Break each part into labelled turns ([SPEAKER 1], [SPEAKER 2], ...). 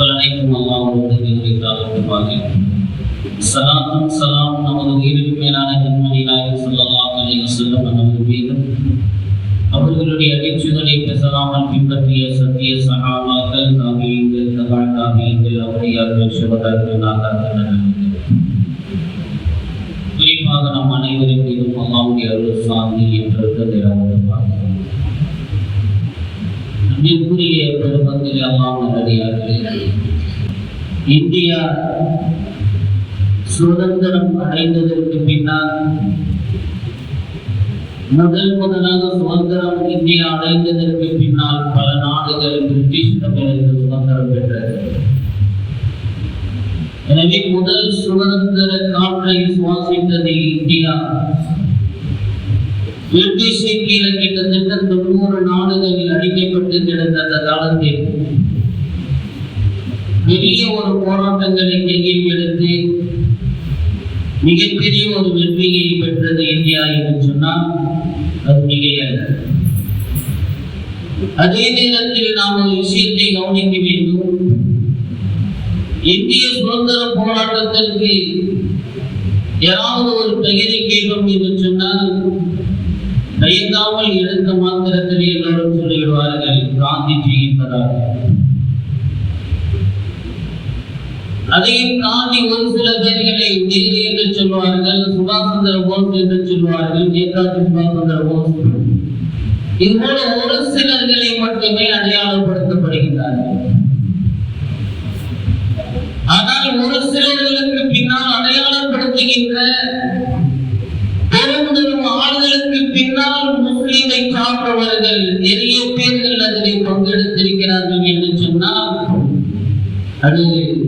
[SPEAKER 1] புகழ் அனைத்தும் அல்லாஹ்வுடைய திருவிழாவுக்கு சலாத்தும் சலாம் நமது உயிரின் மேலான கண்மணி நாயகம் ஸல்லல்லாஹு அலைஹி வஸல்லம் நமது அவர்களுடைய பேசலாமல் பின்பற்றிய சத்திய சகாபாக்கள் தாபியங்கள் தபா தாபியங்கள் அவரையார்கள் நாதாக்கள் குறிப்பாக நம் அனைவரின் மீதும் அல்லாவுடைய அருள் சாந்தி என்று நிலவரமாக அன்பிற்குரிய பெருமத்தில் அல்லாம் நல்லடியார்களே இந்தியா சுதந்திரம் அடைந்ததற்கு பின்னால் முதல் முதலாக சுதந்திரம் இந்தியா அடைந்ததற்கு பின்னால் பல நாடுகள் பிரிட்டிஷிடமிருந்து சுதந்திரம் பெற்றது. எனவே முதல் சுதந்திர காற்றை சுவாசித்தது இந்தியா. பிரிட்டிஷை கீழே கிட்டத்தட்ட தொண்ணூறு நாடுகளில் அடிமைப்பட்டு கிடந்த அந்த காலத்தில் பெரிய ஒரு போராட்டங்களை கையில் எடுத்து மிகப்பெரிய ஒரு வெற்றியை பெற்றது இந்தியா என்று சொன்னால் அது மிகையல்ல. அதே நேரத்தில் நாம் ஒரு விஷயத்தை கவனிக்க வேண்டும். இந்திய சுதந்திர போராட்டத்திற்கு ஏதாவது ஒரு பெயரை கேட்கும் என்று சொன்னால் தயங்காமல் எடுத்த மாத்திரத்தில் எல்லோரும் சொல்லிவிடுவார்கள் காந்திஜி என்பதாக அதையும் தாண்டி ஒரு சில பேர்களை நேரு என்று சொல்வார்கள் சுபாஷ் சந்திர போஸ் என்று சொல்வார்கள் நேதாஜி சுபாஷ் சந்திர போஸ். இதுபோல ஒரு சிலர்களை மட்டுமே அடையாளப்படுத்தப்படுகின்றார்கள். ஆனால் ஒரு சிலர்களுக்கு பின்னால் அடையாளப்படுத்துகின்ற அவர்களுக்கு பின்னால் முஸ்லிமை காப்பவர்கள் நிறைய பேர்கள் அதில் பங்கெடுத்திருக்கிறார்கள் என்று சொன்னால் அது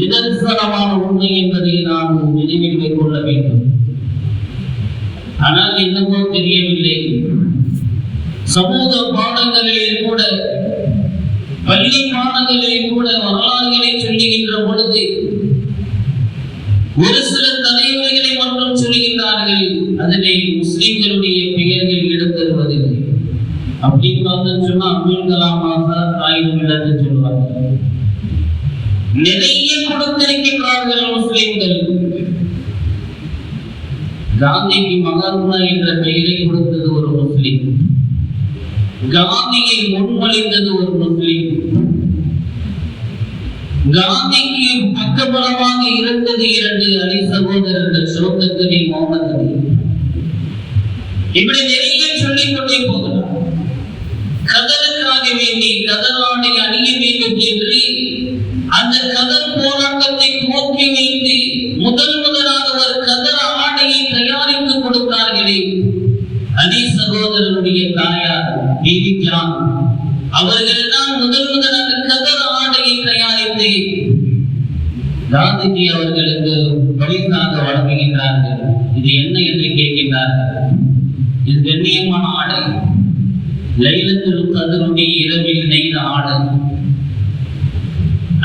[SPEAKER 1] நிதர்சனமான உண்மை என்பதை நாம் நினைவில் மேற்கொள்ள வேண்டும். ஆனால் என்னமோ தெரியவில்லை. சமூக பாடங்களில் கூட பள்ளி பாடங்களில் கூட வரலாறுகளை சொல்லுகின்ற பொழுது ஒரு சில தலைவர்களை மட்டும் சொல்லுகின்றார்கள் அதனை முஸ்லிம்களுடைய பெயர்கள் இடத்தருவதில்லை அப்படின்னு பார்த்து சொன்னா அப்துல் கலாமாக ஆயுதம் இல்லைன்னு சொல்லுவார்கள் நிறைய கொடுத்திருக்கின்றார்கள் முஸ்லிம்கள். காந்திக்கு மகாத்மா என்ற பெயரை கொடுத்தது ஒரு முஸ்லிம். காந்தியை முன்மொழிந்தது ஒரு முஸ்லிம். காந்திக்கு பக்கபலமாக இருந்தது இரண்டு அலி சகோதரர்கள் சோகத்தனி முகமது அலி இப்படி நிறைய சொல்லிக் கொண்டே போகலாம். கதலுக்காக வேண்டி கதலாடை அணிய வேண்டும் என்று அந்த கதர் போராட்டத்தை துவக்கி வைத்து முதல் முதலாக ஒரு கதர் ஆடையை தயாரித்து கொடுத்தார்களே. அலி சகோதரனுடைய தாயார் பிவி ஜான் அவர்கள் தான் முதல் முதலாக கதர் ஆடையை தயாரித்து காந்திஜி அவர்களுக்கு பரிசாக வழங்குகின்றார்கள். இது என்ன என்று கேட்கின்றார்கள். இது கண்ணியமான ஆடை. லைலத்தில் கதருடைய இரவில் நெய்த ஆடை.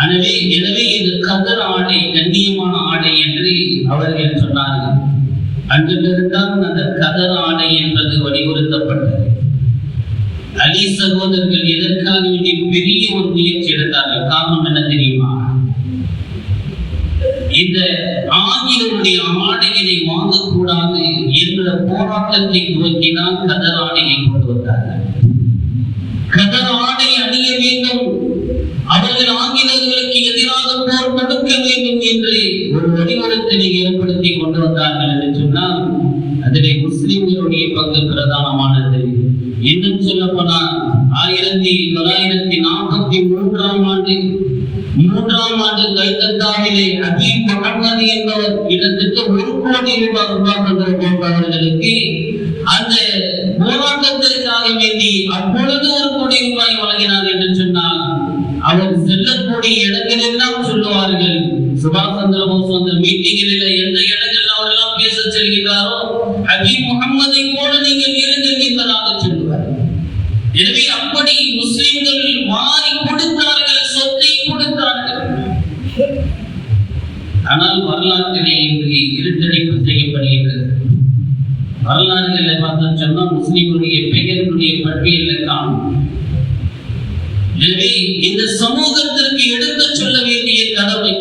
[SPEAKER 1] எனவே எனவே இது கதர் ஆடை கண்ணியமான ஆடை என்று அவர்கள் சொன்னார்கள். அன்றிலிருந்தான் அந்த கதர் ஆடை என்பது வலியுறுத்தப்பட்டது. அலி சகோதரர்கள் எதற்காக வேண்டிய பெரிய ஒரு முயற்சி எடுத்தார்கள்? காரணம் என்ன தெரியுமா? இந்த ஆங்கிலருடைய ஆடையினை வாங்கக்கூடாது என்ற போராட்டத்தை துவக்கினால் கதர் ஆடையை கொண்டு வந்தார்கள். கதர் ஆடை அணிய வேண்டும். அவர்கள் ஆங்கிலர்களுக்கு எதிராக போர் தடுக்க வேண்டும் என்று ஒரு வடிவத்தினை ஏற்படுத்தி கொண்டு வந்தார்கள் என்று சொன்னால் அதிலே முஸ்லிம்களுடைய பங்கு பிரதானமானது. இன்னும் சொல்ல போனால் ஆயிரத்தி தொள்ளாயிரத்தி நாற்பத்தி மூன்றாம் ஆண்டு மூன்றாம் ஆண்டு கல்கத்தாவிலே அபீப் முகமது என்பவர் இடத்துக்கு ஒரு கோடி ரூபாய் ரூபாய் போன்றவர்களுக்கு அந்த போராட்டத்திற்காக வேண்டி அப்பொழுது ஒரு கோடி ரூபாய் வழங்கினார் என்று சொன்னால் அவர் செல்லக்கூடிய இடங்களெல்லாம் சொல்லுவார்கள். சுபாஷ் சந்திர போஸ் அந்த மீட்டிங்கில் எந்த இடங்கள் அவரெல்லாம் பேச செல்கிறாரோ ஹபீப் முகமதை போல நீங்கள் இருங்கள் என்பதாக சொல்லுவார். எனவே அப்படி முஸ்லிம்கள் மாறி கொடுத்தார்கள் ஆனால் வரலாற்றிலே இங்கு இருட்டடிப்பு செய்யப்படுகின்றது வரலாறுகளை பார்த்தா சொன்னா முஸ்லிமுடைய பெயர்களுடைய பட்டியல காணும் இந்த சமூகத்திற்கு எடுத்து சொல்ல வேண்டிய கடமை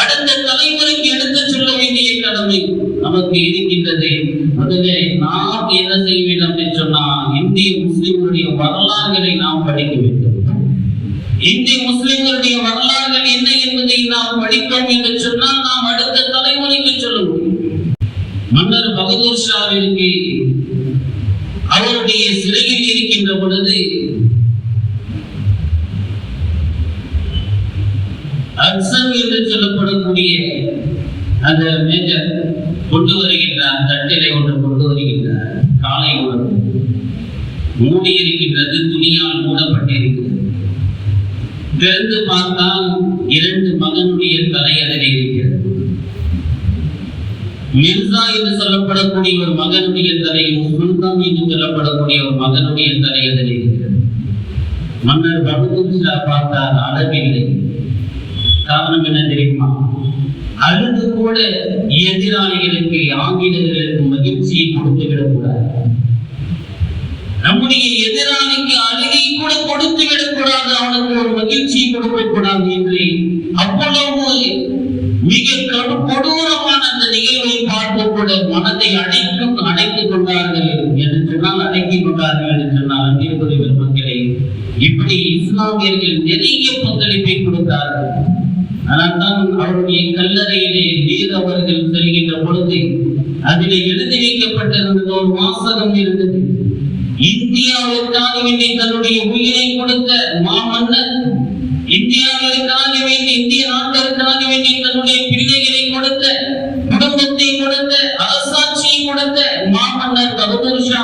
[SPEAKER 1] அடுத்த தலைமுறைக்கு எடுத்து சொல்ல வேண்டிய கடமை நமக்கு இருக்கின்றது. முதலே நாம் என்ன செய்ய வேண்டும் என்று சொன்னால் இந்திய முஸ்லிம்களுடைய வரலாறுகளை நாம் படிக்க வேண்டும். இந்திய முஸ்லிம்களுடைய வரலாறுகள் என்ன என்பதை நாம் படித்தோம் என்று சொன்னால் நாம் அடுத்த தலைமுறைக்கு சொல்லுவோம். மன்னர் பகதூர் ஷாவிற்கு அவருடைய சிறையில் இருக்கின்ற பொழுது அர்சன் என்று சொல்லப்படக்கூடிய அந்த மேஜர் கொண்டு வருகின்றார் தட்டிலை ஒன்று கொண்டு வருகின்றார் காலை உணவு மூடி இருக்கின்றது துணியால் மூடப்பட்டிருக்கிறது. பிறந்து பார்த்தால் இரண்டு மகனுடைய தலை இருக்கிறது. மிர்சா என்று சொல்லப்படக்கூடிய ஒரு மகனுடைய தலையும் சுல்தான் என்று சொல்லப்படக்கூடிய ஒரு மகனுடைய தலை இருக்கிறது. மன்னர் பகதூர் பார்த்தால் பார்த்தார் அளவில்லை காரணம் என்ன தெரியுமா? அழுது கூட எதிராளிகளுக்கு ஆங்கிலர்களுக்கு மகிழ்ச்சியை கொடுத்து விடக்கூடாது நம்முடைய எதிராளிக்கு அழுகை கூட கொடுத்து விடக்கூடாது அவனுக்கு ஒரு மகிழ்ச்சியை கொடுக்கக்கூடாது என்று அவ்வளவு மிக கடும் கொடூரமான அந்த நிகழ்வை பார்த்து கூட மனத்தை அடைக்கும் அடைத்துக் கொண்டார்கள் என்று சொன்னால் அடக்கிக் கொண்டார்கள் என்று சொன்னால் அன்பிற்குரிய பெருமக்களே இப்படி இஸ்லாமியர்கள் நிறைய பங்களிப்பை கொடுத்தார்கள். அதனால்தான் அவருடைய கல்லறையிலே நீர் அவர்கள் செல்கின்ற பொழுது அதிலே எழுதி வைக்கப்பட்டிருந்தது ஒரு வாசகம் இருந்தது. இந்தியாவிற்காக வேண்டி தன்னுடைய உயிரை கொடுத்த மாமன்னர் இந்தியாவிற்காக வேண்டி இந்திய நாட்டிற்காக வேண்டி தன்னுடைய பிள்ளைகளை கொடுத்த குடும்பத்தை கொடுத்த அரசாட்சியை கொடுத்த மாமன்னர் பகதூர் ஷா.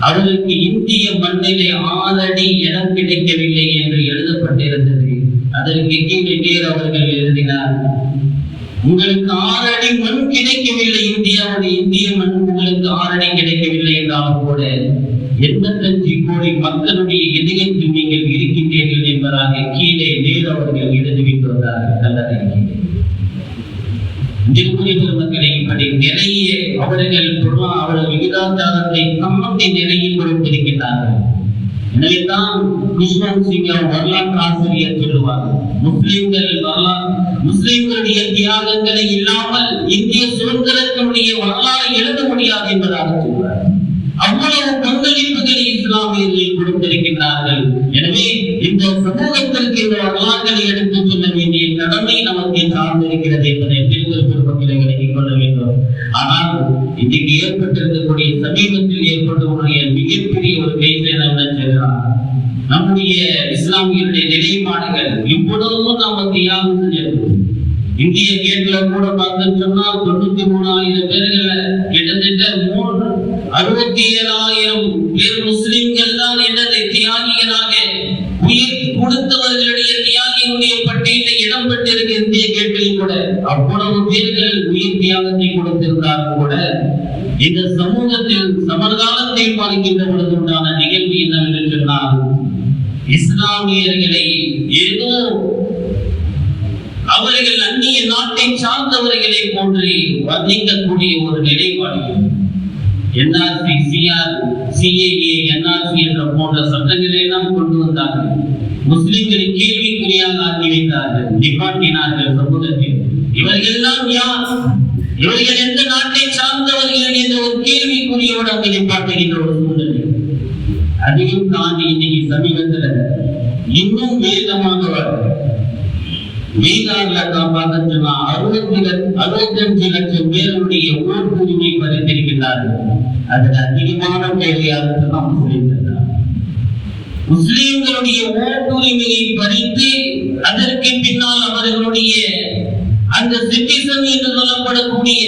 [SPEAKER 1] அவருக்கு இந்திய மண்ணிலே ஆறடி இடம் கிடைக்கவில்லை என்று எழுதப்பட்டிருந்தது. அதற்கு கீழே அவர்கள் எழுதினார் உங்களுக்கு ஆறடி மண் கிடைக்கவில்லை. இந்தியாவுடைய இந்திய மண் உங்களுக்கு ஆறடி கிடைக்கவில்லை என்றாலும் கூட எண்பத்தஞ்சு கோடி மக்களுடைய இதயத்தில் நீங்கள் இருக்கின்றீர்கள் என்பதாக கீழே நேர் அவர்கள் எழுதி வந்தார்கள் நிறைய அவர்கள் அவர்கள் விகிதாச்சாரத்தை தாண்டி நிலையில் கொடுத்திருக்கிறார்கள் குஷ்வந்த் சிங் வரலாற்று ஆசிரியர் சொல்லுவார். முஸ்லிம்கள் வரலாறு முஸ்லிம்களுடைய தியாகங்களை இல்லாமல் இந்திய சுதந்திரத்தினுடைய வரலாறு எழுத முடியாது என்பதாக சொல்வார். அவ்வளவு பங்களிப்புகளை இஸ்லாமியர்கள் கொடுத்திருக்கின்றார்கள். எனவே இந்த சமூகத்திற்கு இந்த வரலாறுகளை எடுத்து சொல்ல வேண்டிய கடமை நமக்கு சார்ந்திருக்கிறது என்பதை பெருங்கள் பெருமக்களை விலகிக் கொள்ள வேண்டும். ஆனால் இன்றைக்கு ஏற்பட்டிருக்கக்கூடிய சமீபத்தில் ஏற்பட்டவருடைய மிகப்பெரிய ஒரு கைசேதம் சொல்கிறார் நம்முடைய இஸ்லாமியருடைய நிலைப்பாடுகள் இவ்வளவு நாம தியாகம் செஞ்சிருக்கோம் இந்திய கேட்ல கூட பார்த்தோம்னு சொன்னால் தொண்ணூத்தி மூணாயிரம் பேர்கள்ல கிட்டத்தட்ட மூன்று அறுபத்தி ஏழாயிரம் பேர் முஸ்லிம்கள் தான் என்னது தியாகிகளாக உயிர் கொடுத்தவர்களுடைய தியாகிகளுடைய பட்டியலில் இடம் பெற்றிருக்க இந்திய கேட்டில் கூட அவ்வளவு பேர்கள் உயிர் தியாகத்தை கொடுத்திருந்தாலும் கூட இந்த சமூகத்தில் சமகாலத்தை பார்க்கின்ற பொழுது உண்டான நிகழ்வு என்னவென்று சொன்னால் இஸ்லாமியர்களை ஏதோ அவர்கள் அந்நிய நாட்டை சார்ந்தவர்களை போன்று வர்ணிக்கக்கூடிய ஒரு நிலைப்பாடு. என்ஆர்சி சிஆர் சிஏஏ என்ஆர்சி என்ற போன்ற சட்டங்களை எல்லாம் கொண்டு வந்தார்கள். முஸ்லிம்களை கேள்விக்குறியாக ஆக்கி வைத்தார்கள் நிப்பாட்டினார்கள் சமூகத்தில். இவர்கள் எல்லாம் யார்? இவர்கள் எந்த நாட்டை சார்ந்தவர்கள் என்ற ஒரு கேள்விக்குறியோடு அங்கு பார்க்கின்ற ஒரு சூழ்நிலை அதையும் தாண்டி இன்னைக்கு சமீபத்தில் இன்னும் வேகமாக பீகார்ல தான் பார்த்தோம்னா அறுபத்தி அறுபத்தஞ்சு லட்சம் பேருடைய பறித்திருக்கிறார்கள் அதிகமான பேர் யாருன்னா முஸ்லீம்கள் தான் முஸ்லிம்களுடைய ஓட்டுரிமையை பறித்து அதற்கு பின்னால் அவர்களுடைய அந்த சிட்டிசன் என்று சொல்லப்படக்கூடிய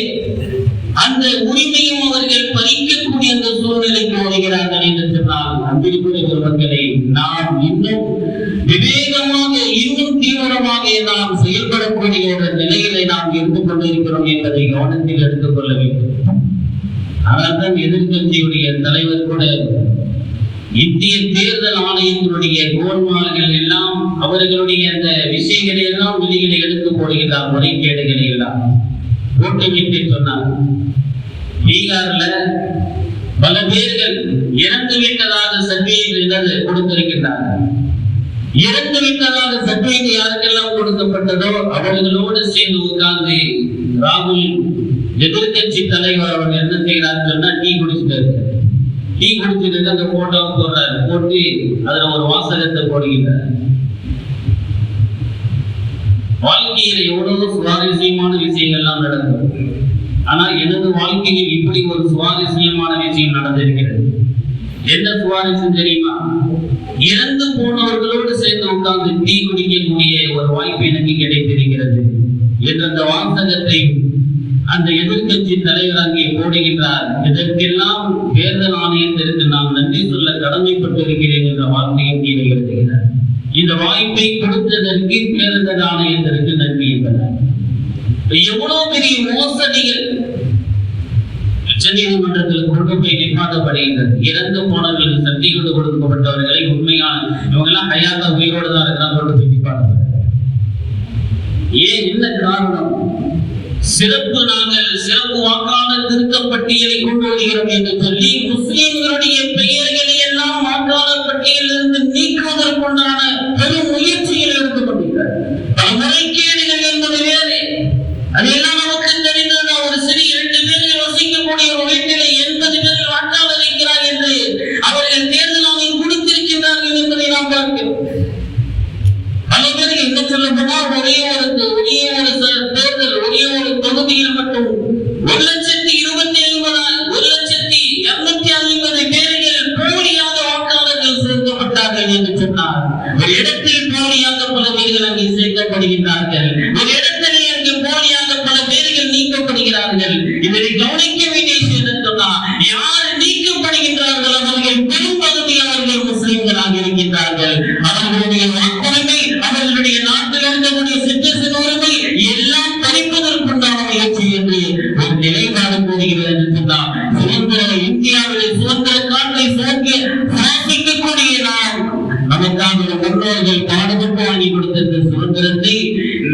[SPEAKER 1] அந்த உரிமையும் அவர்கள் பறிக்கக்கூடிய அந்த சூழ்நிலைக்கு வருகிறார்கள் என்று சொன்னால் அன்பிற்குரிய நாம் இன்னும் விவேகமாக இன்னும் தீவிரமாக நாம் செயல்படக்கூடிய ஒரு நிலையிலே நாம் இருந்து கொண்டிருக்கிறோம் என்பதை கவனத்தில் எடுத்துக் கொள்ள வேண்டும். அதனால்தான் எதிர்கட்சியுடைய தலைவர் கூட இந்திய தேர்தல் ஆணையத்தினுடைய கோல்மால்கள் எல்லாம் அவர்களுடைய எல்லாம் வெளியில முறைகேடுகளை எல்லாம் போட்டுவிட்டு சொன்னார். பீகார்ல பல பேர்கள் இறந்து விட்டதாக சர்வேயில் கொடுத்திருக்கின்றார்கள் இறந்து விட்டதாக சர்டிபிகேட் யாருக்கெல்லாம் கொடுக்கப்பட்டதோ அவர்களோடு சேர்ந்து உட்கார்ந்து ராகுல் எதிர்கட்சி தலைவர் அவர் என்ன செய்கிறார் சொன்னா டீ குடிச்சிட்டாரு டீ குடிச்சிட்டு அந்த போட்டோ போடுறாரு. போட்டு அதுல ஒரு வாசகத்தை போடுகிறார் வாழ்க்கையில எவ்வளவு சுவாரஸ்யமான விஷயங்கள்லாம் நடந்தது. ஆனா எனது வாழ்க்கையில் இப்படி ஒரு சுவாரஸ்யமான விஷயம் நடந்திருக்கிறது. என்ன சுவாரஸ்யம் தெரியுமா? இறந்து போனவர்களோடு சேர்ந்து உட்கார்ந்து டீ குடிக்கக்கூடிய ஒரு வாய்ப்பு எனக்கு கிடைத்திருக்கிறது என்ற அந்த வாசகத்தை அந்த எதிர்கட்சி தலைவர் அங்கே போடுகின்றார். இதற்கெல்லாம் தேர்தல் ஆணையத்திற்கு நாம் நன்றி சொல்ல கடமைப்பட்டிருக்கிறேன் என்ற வார்த்தையை கீழே எழுதுகிறார். இந்த வாய்ப்பை கொடுத்ததற்கு தேர்தல் ஆணையத்திற்கு நன்றி என்றார் எவ்வளவு பெரிய மோசடிகள் உச்ச நீதிமன்றத்தில் கொண்டு போய் நிப்பாட்டப்படுகின்றது இறந்து போனவர்கள் சர்டிபிகேட் கொடுக்கப்பட்டவர்களை உண்மையான இவங்க எல்லாம் ஹயாத்தா உயிரோடு தான் இருக்கிறாங்க கொண்டு போய் நிப்பாட்டப்படுகிறது ஏன் என்ன காரணம்? சிறப்பு நாங்கள் சிறப்பு வாக்காளர் திருத்த பட்டியலை கொண்டு வருகிறோம் என்று சொல்லி முஸ்லிம்களுடைய பெயர்களை எல்லாம் வாக்காளர் பட்டியலிருந்து நீக்குவதற்குண்டான பெரும் முயற்சியில் இருந்து கொண்டிருக்கிறார் பல முறைகேடுகள் என்பது வேறு அதையெல்லாம் நமக்கு தெரிந்தது ஒரு சிறிய இரண்டு பேர்கள் வசிக்கக்கூடிய ஒரு வீட்டிலே எண்பது பேர்கள் வாக்காளர் இருக்கிறார் என்று அவர்கள் தேர்தல் ஆணையம் கொடுத்திருக்கின்றார்கள் என்பதை நாம் பார்க்கிறோம். அனைவரும் என்ன சொல்ல போனா ஒரே ஒரு ஒரே ஒரு தேர்தல் ஒரே ஒரு தொகுதியில் மட்டும் ஒரு லட்சத்தி இருபத்தி ஐம்பதாயிரம் ஒரு லட்சத்தி இருநூத்தி ஐம்பது பேர்கள் போலியாக வாக்காளர்கள் சேர்க்கப்பட்டார்கள் என்று சொன்னார் ஒரு இடத்தில் போலியாக பல பேர்கள் அங்கே சேர்க்கப்படுகின்றார்கள். ஒரு இடத்திலே அங்கு போலியாக பல பேர்கள் நீக்கப்படுகிறார்கள். இதனை கவனிக்க வேண்டிய விஷயம் என்ன சொன்னா யார் நீக்கப்படுகின்றார்கள் அவர்கள் பெரும்பகுதி அவர்கள் முஸ்லிம்களாக இருக்கின்றார்கள் அவர்களுடைய வாக்குரிமை அவர்களுடைய நாட்டில் இருக்கக்கூடிய சிட்டிசன் உரிமை எல்லாம் பறிப்பதற்குண்டான முயற்சி என்று ஒரு நிலைப்பாடு கூறுகிறது என்று சொன்னால் சுதந்திர இந்தியாவிலே சுதந்திர காற்றை சுதந்திர சுவாசிக்கக்கூடிய நாம் நமக்காக ஒரு முன்னோர்கள் பாடுபட்டு வாங்கி கொடுத்த இந்த சுதந்திரத்தை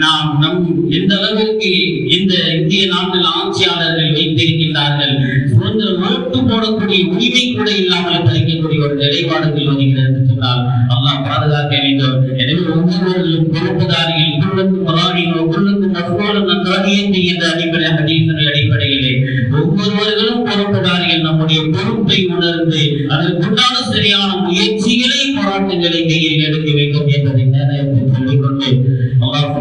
[SPEAKER 1] நாம் நம் எந்த அளவிற்கு இந்த இந்திய நாட்டில் ஆட்சியாளர்கள் வைத்திருக்கின்றார்கள் சுதந்திரம் ஓட்டு போடக்கூடிய உரிமை கூட இல்லாமல் பறிக்கக்கூடிய ஒரு நிலைப்பாடுகள் வருகிறது சொன்னால் அல்லாஹ் பாதுகாக்க வேண்டும். எனவே ஒவ்வொருவர்களும் பொறுப்புதாரிகள் குள்ளுக்கு மராணினோ குள்ளுக்கு மசோலம் நன்றாகியது என்ற அடிப்படை ஹதீஸின் அடிப்படையிலே ஒவ்வொருவர்களும் பொறுப்புதாரிகள் நம்முடைய பொறுப்பை உணர்ந்து அதற்குண்டான சரியான முயற்சிகளை போராட்டங்களை கையில் எடுக்க வேண்டும் என்பதை நேரத்தில் சொல்லிக்கொண்டு அல்லாஹ்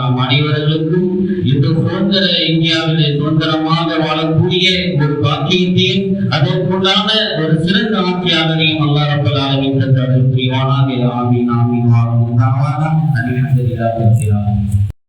[SPEAKER 1] நாம் அனைவர்களுக்கும் இந்த சுதந்திர இந்தியாவிலே சுதந்திரமாக வாழக்கூடிய ஒரு பாக்கியத்தையும் அதற்குண்டான ஒரு சிறந்த ஆட்சியாளரையும் அல்லாஹ் ரப்பல் ஆலமீன் தந்தருள் புரிவானாக ஆமீன் ஆமீன் வாழும் தாவானா அல்ஹம்துலில்லாஹி ரப்பில் ஆலமீன்.